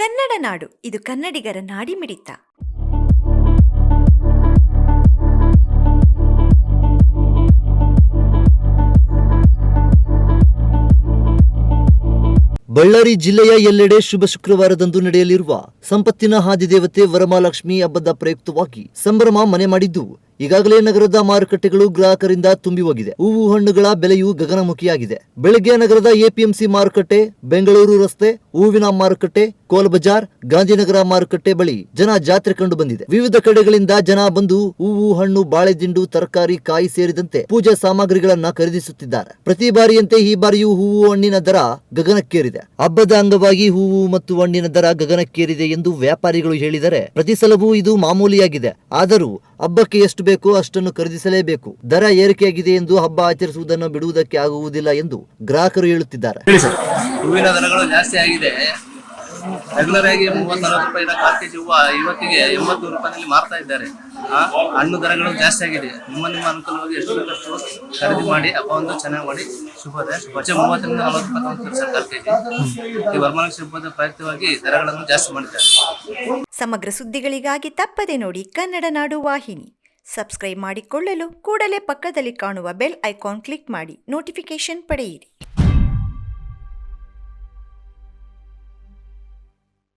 ಕನ್ನಡ ನಾಡು, ಇದು ಕನ್ನಡಿಗರ ನಾಡಿ ಮಿಡಿತ. ಬಳ್ಳಾರಿ ಜಿಲ್ಲೆಯ ಎಲ್ಲೆಡೆ ಶುಭ ಶುಕ್ರವಾರದಂದು ನಡೆಯಲಿರುವ ಸಂಪತ್ತಿನ ಹಾದಿದೇವತೆ ವರಮಹಾಲಕ್ಷ್ಮಿ ಹಬ್ಬದ ಪ್ರಯುಕ್ತವಾಗಿ ಸಂಭ್ರಮ ಮನೆ ಮಾಡಿದ್ದು, ಈಗಾಗಲೇ ನಗರದ ಮಾರುಕಟ್ಟೆಗಳು ಗ್ರಾಹಕರಿಂದ ತುಂಬಿ ಹೋಗಿದೆ. ಹೂವು ಹಣ್ಣುಗಳ ಬೆಲೆಯು ಗಗನಮುಖಿಯಾಗಿದೆ. ಬೆಳಗ್ಗೆ ನಗರದ ಎಪಿಎಂಸಿ ಮಾರುಕಟ್ಟೆ, ಬೆಂಗಳೂರು ರಸ್ತೆ, ಹೂವಿನ ಮಾರುಕಟ್ಟೆ ಕೋಲ್ ಬಜಾರ್, ಗಾಂಧಿನಗರ ಮಾರುಕಟ್ಟೆ ಬಳಿ ಜನ ಜಾತ್ರೆ ಕಂಡು ಬಂದಿದೆ. ವಿವಿಧ ಕಡೆಗಳಿಂದ ಜನ ಬಂದು ಹೂವು, ಹಣ್ಣು ಬಾಳೆದಿಂಡು ತರಕಾರಿ, ಕಾಯಿ ಸೇರಿದಂತೆ ಪೂಜಾ ಸಾಮಗ್ರಿಗಳನ್ನ ಖರೀದಿಸುತ್ತಿದ್ದಾರೆ. ಪ್ರತಿ ಬಾರಿಯಂತೆ ಈ ಬಾರಿಯೂ ಹೂವು ಹಣ್ಣಿನ ದರ ಗಗನಕ್ಕೇರಿದೆ. ಹಬ್ಬದ ಅಂಗವಾಗಿ ಹೂವು ಮತ್ತು ಹಣ್ಣಿನ ದರ ಗಗನಕ್ಕೇರಿದೆ ಎಂದು ವ್ಯಾಪಾರಿಗಳು ಹೇಳಿದರೆ ಪ್ರತಿ ಸಲವೂ ಇದು ಮಾಮೂಲಿಯಾಗಿದೆ. ಆದರೂ ಹಬ್ಬಕ್ಕೆ ಎಷ್ಟು ಬೇಕೋ ಅಷ್ಟನ್ನು ಖರೀದಿಸಲೇಬೇಕು. ದರ ಏರಿಕೆಯಾಗಿದೆ ಎಂದು ಹಬ್ಬ ಆಚರಿಸುವುದನ್ನು ಬಿಡುವುದಕ್ಕೆ ಆಗುವುದಿಲ್ಲ ಎಂದು ಗ್ರಾಹಕರು ಹೇಳುತ್ತಿದ್ದಾರೆ. ಹೂವಿನ ದರಗಳು ಜಾಸ್ತಿ ಆಗಿದೆ. ರೆಗ್ಯುಲರ್ ಆಗಿ ಮೂವತ್ತು ನಲವತ್ತು ರೂಪಾಯಿ ಕಾಲು ಕೆಜಿ ಹೂವು ಇವತ್ತಿಗೆ ಎಂಬತ್ತು ರೂಪಾಯಿನಲ್ಲಿ ಮಾರ್ತಾ ಇದ್ದಾರೆ. ಹಣ್ಣು ದರಗಳು ಜಾಸ್ತಿ ಆಗಿದೆ. ನಿಮ್ಮ ನಿಮ್ಮ ಅನುಕೂಲವಾಗಿ ಎಷ್ಟು ಬೇಕಷ್ಟು ಖರೀದಿ ಮಾಡಿ ಹಬ್ಬವನ್ನು ಚೆನ್ನಾಗಿ ಮಾಡಿ ಶುಭೋದಯ ವಚ ಮೂವತ್ತರಿಂದ ನಲವತ್ತು ರೂಪಾಯಿ ಸರ್ ಕಾಲು ಕೆಜಿ ಈ ವರಮಹಾಲಕ್ಷ್ಮಿ ಹಬ್ಬದ ಪ್ರಯುಕ್ತವಾಗಿ ದರಗಳನ್ನು ಜಾಸ್ತಿ ಮಾಡಿದ್ದಾರೆ. ಸಮಗ್ರ ಸುದ್ದಿಗಳಿಗಾಗಿ ತಪ್ಪದೆ ನೋಡಿ ಕನ್ನಡ ನಾಡು ವಾಹಿನಿ. ಸಬ್ಸ್ಕ್ರೈಬ್ ಮಾಡಿಕೊಳ್ಳಲು ಕೂಡಲೇ ಪಕ್ಕದಲ್ಲಿ ಕಾಣುವ ಬೆಲ್ ಐಕಾನ್ ಕ್ಲಿಕ್ ಮಾಡಿ ನೋಟಿಫಿಕೇಶನ್ ಪಡೆಯಿರಿ.